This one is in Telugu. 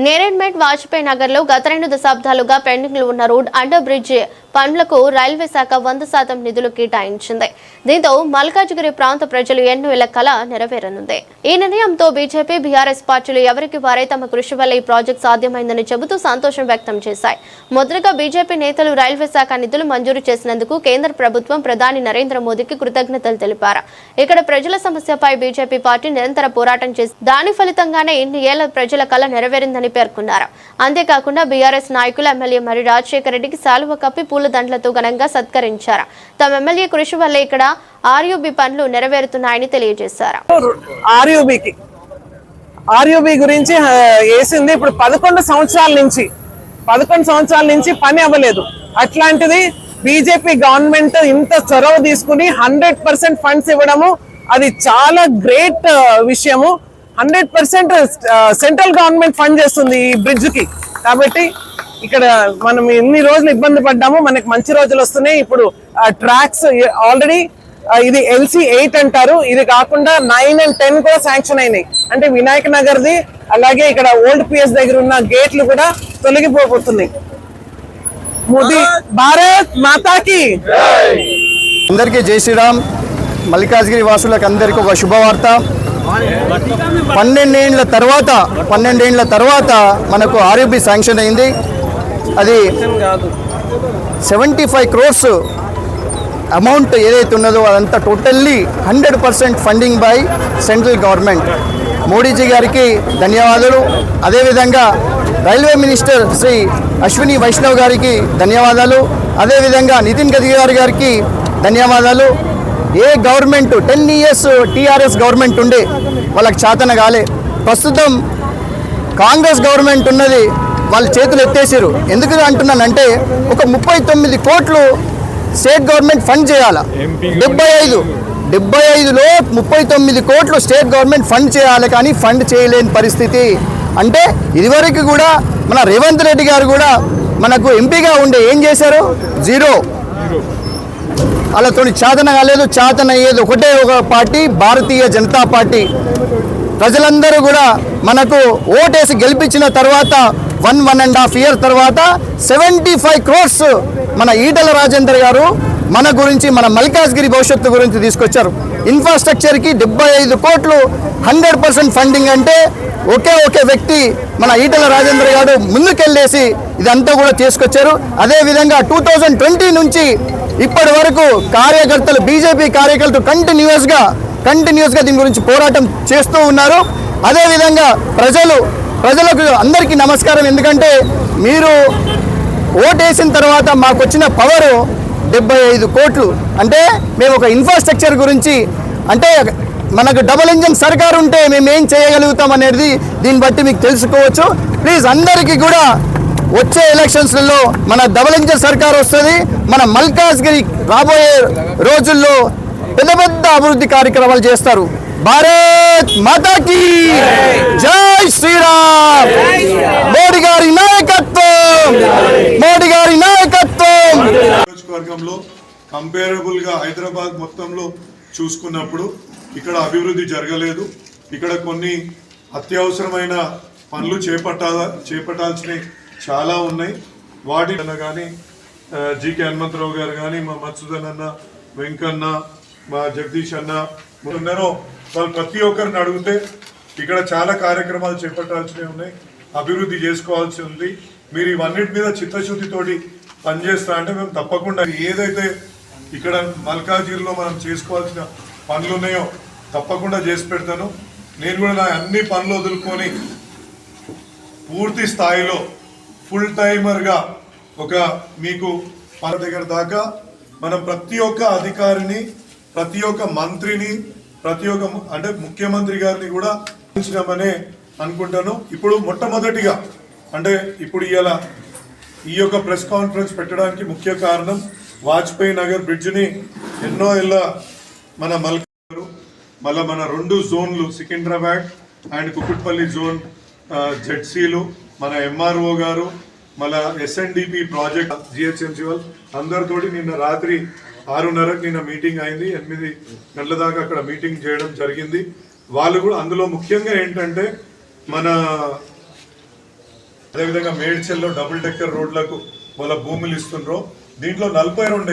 నేరెడ్మెట్ వాజ్పేయి నగర్లో గత రెండు దశాబ్దాలుగా పెండింగ్లో ఉన్న రోడ్ అండర్ బ్రిడ్జ్ పనులకు రైల్వే శాఖ వంద శాతం నిధులు కేటాయించింది. దీంతో మల్కాజ్గిరి ప్రాంత ప్రజలు ఎన్నో ఏళ్ళ కళ నెరవేరనుంది. ఈ నిర్ణయంతో బీజేపీ బీఆర్ఎస్ పార్టీలు ఎవరికి వారే తమ కృషి వల్ల ఈ ప్రాజెక్ట్ సాధ్యమైందని చెబుతూ సంతోషం వ్యక్తం చేశాయి. మొదటగా బీజేపీ నేతలు రైల్వే శాఖ నిధులు మంజూరు చేసినందుకు కేంద్ర ప్రభుత్వం ప్రధాని నరేంద్ర మోదీకి కృతజ్ఞతలు తెలిపారు. ఇక్కడ ప్రజల సమస్యపై బీజేపీ పార్టీ నిరంతర పోరాటం చేసి దాని ఫలితంగానే ఇన్ని ఏళ్ళ ప్రజల కళ నెరవేరిందని పేర్కొన్నారు. అంతేకాకుండా బీఆర్ఎస్ నాయకులు ఎమ్మెల్యే మరి రాజశేఖర రెడ్డికి సాలువ కప్పి పూలదండలతో ఘనంగా సత్కరించారు. తమ ఎమ్మెల్యే కృషి వల్ల ఇక్కడ ఆర్యుబి పనులు నెరవేరుతున్నాయని తెలియజేశారు. ఆర్యూబీకి. ఆర్యూబీ గురించి వేసింది ఇప్పుడు పదకొండు సంవత్సరాల నుంచి. పదకొండు సంవత్సరాల నుంచి పని అవ్వలేదు. అట్లాంటిది బీజేపీ గవర్నమెంట్ ఇంత చొరవ తీసుకుని హండ్రెడ్ పర్సెంట్ ఫండ్స్ ఇవ్వడము అది చాలా గ్రేట్ విషయము. Hundred percent central government fund చేస్తుంది ఈ బ్రిడ్జ్కి. కాబట్టి ఇక్కడ మనం ఎన్ని రోజులు ఇబ్బంది పడ్డామో మనకి మంచి రోజులు వస్తున్నాయి. ఇప్పుడు ట్రాక్స్ ఆల్రెడీ ఇది ఎల్సీ ఎయిట్ అంటారు. ఇది కాకుండా నైన్ అండ్ టెన్ కూడా శాంక్షన్ అయినాయి. అంటే వినాయక నగర్ది అలాగే ఇక్కడ ఓల్డ్ పిఎస్ దగ్గర ఉన్న గేట్లు కూడా తొలగిపోతున్నాయి మోదీ భారత్ మాతాకి! అందరికీ జై శ్రీరామ్. మల్లికార్జుగిరి వాసులకు అందరికీ ఒక శుభవార్త. పన్నెండేండ్ల తర్వాత పన్నెండేండ్ల తర్వాత మనకు ఆర్యూబీ శాంక్షన్ అయింది. అది సెవెంటీ ఫైవ్ క్రోర్స్ అమౌంట్ ఏదైతే ఉన్నదో అదంతా totally hundred percent funding by central government. Modiji గారికి ధన్యవాదాలు. అదేవిధంగా రైల్వే మినిస్టర్ శ్రీ అశ్విని వైష్ణవ్ గారికి ధన్యవాదాలు. అదేవిధంగా నితిన్ గడ్కరీ గారికి ధన్యవాదాలు. ఏ government ten years T R S government ఉండే వాళ్ళకి చాతన కాలే. ప్రస్తుతం కాంగ్రెస్ గవర్నమెంట్ ఉన్నది వాళ్ళ చేతులు ఎత్తేసారు ఎందుకు అంటున్నానంటే ఒక ముప్పై తొమ్మిది కోట్లు స్టేట్ గవర్నమెంట్ ఫండ్ చేయాల. డెబ్బై ఐదు. డెబ్బై ఐదులో ముప్పై తొమ్మిది కోట్లు స్టేట్ గవర్నమెంట్ ఫండ్ చేయాలి కానీ ఫండ్ చేయలేని పరిస్థితి. అంటే ఇదివరకు కూడా మన రేవంత్ రెడ్డి గారు కూడా మనకు ఎంపీగా ఉండే ఏం చేశారు? జీరో. వాళ్ళతో చాతన కాలేదు చాతన అయ్యేది ఒకటే ఒక పార్టీ భారతీయ జనతా పార్టీ. ప్రజలందరూ కూడా మనకు ఓటేసి గెలిపించిన తర్వాత one one and half year తర్వాత సెవెంటీ ఫైవ్ క్రోర్స్ మన ఈటల రాజేందర్ గారు మన గురించి మన మల్కాజ్గిరి భవిష్యత్తు గురించి తీసుకొచ్చారు. ఇన్ఫ్రాస్ట్రక్చర్కి డెబ్బై ఐదు కోట్లు హండ్రెడ్ పర్సెంట్ ఫండింగ్ అంటే ఒకే ఒకే వ్యక్తి మన ఈటల రాజేంద్ర గారు ముందుకెళ్ళేసి ఇదంతా కూడా తీసుకొచ్చారు. అదేవిధంగా టూ థౌజండ్ ట్వంటీ నుంచి ఇప్పటి వరకు కార్యకర్తలు బీజేపీ కార్యకర్తలు కంటిన్యూస్గా కంటిన్యూస్గా దీని గురించి పోరాటం చేస్తూ ఉన్నారు. అదేవిధంగా ప్రజలు ప్రజలకు అందరికీ నమస్కారం. ఎందుకంటే మీరు ఓటేసిన తర్వాత మాకు వచ్చిన పవరు డెబ్బై ఐదు కోట్లు. అంటే మేము ఒక ఇన్ఫ్రాస్ట్రక్చర్ గురించి అంటే మనకు డబుల్ ఇంజన్ సర్కార్ ఉంటే మేము ఏం చేయగలుగుతాం అనేది దీన్ని బట్టి మీకు తెలుసుకోవచ్చు. ప్లీజ్ అందరికీ కూడా వచ్చే ఎలక్షన్స్లలో మన డబుల్ ఇంజన్ సర్కార్ వస్తుంది. మన మల్కాజ్గిరి రాబోయే రోజుల్లో పెద్ద పెద్ద అభివృద్ధి కార్యక్రమాలు చేస్తారు. భారత్ మాతాకి జై శ్రీరామ్. మోడీ గారి నాయకత్వం మోడీ గారి నాయకత్వం. నియోజకవర్గంలో కంపేరబుల్గా హైదరాబాద్ మొత్తంలో చూసుకున్నప్పుడు ఇక్కడ అభివృద్ధి జరగలేదు. ఇక్కడ కొన్ని అత్యవసరమైన పనులు చేపట్టాల చేపట్టాల్సినవి చాలా ఉన్నాయి. వాటి కానీ జీకే హనుమంతరావు గారు కానీ మా మత్సుదన్ అన్న వెంకన్న మా జగదీష్ అన్న ఉన్నారో వాళ్ళు ప్రతి ఒక్కరిని అడిగితే ఇక్కడ చాలా కార్యక్రమాలు చేపట్టాల్సినవి ఉన్నాయి అభివృద్ధి చేసుకోవాల్సి ఉంది. మీరు ఇవన్నిటి మీద చిత్తశుద్ధితోటి పనిచేస్తా అంటే మేము తప్పకుండా ఏదైతే ఇక్కడ మల్కాజిగిరిలో మనం చేసుకోవాల్సిన పనులు ఉన్నాయో తప్పకుండా చేసి పెడతాను. నేను కూడా నా అన్ని పనులు వదులుకొని పూర్తి స్థాయిలో ఫుల్ టైమర్గా ఒక మీకు మన దగ్గర దాకా మనం ప్రతి ఒక్క అధికారిని ప్రతి ఒక్క మంత్రిని ప్రతి ఒక్క ము- అంటే ముఖ్యమంత్రి గారిని కూడా ఉంచినామనే అనుకుంటాను. ఇప్పుడు మొట్టమొదటిగా అంటే ఇప్పుడు ఇలా ఈ యొక్క ప్రెస్ కాన్ఫరెన్స్ పెట్టడానికి ముఖ్య కారణం వాజ్పేయి నగర్ బ్రిడ్జ్ని ఎన్నో ఏళ్ళ మన మల్కారు మళ్ళీ మన రెండు జోన్లు సికింద్రాబాద్ అండ్ కుకుట్పల్లి జోన్ జెడ్సీలు మన ఎంఆర్ఓ గారు మళ్ళా ఎస్ఎన్డిపి ప్రాజెక్ట్ జిహెచ్ఎంసీ వాళ్ళు అందరితోటి నిన్న రాత్రి ఆరున్నరకు నిన్న మీటింగ్ అయింది. ఎనిమిది గంటల దాకా అక్కడ మీటింగ్ చేయడం జరిగింది. వాళ్ళు కూడా అందులో ముఖ్యంగా ఏంటంటే మన అదేవిధంగా మేడ్చల్లో డబుల్ డెక్కర్ రోడ్లకు వాళ్ళ భూములు ఇస్తుండ్రో. దీంట్లో నలభై రెండు